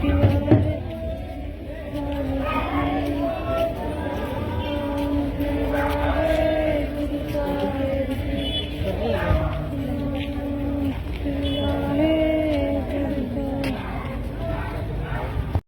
video.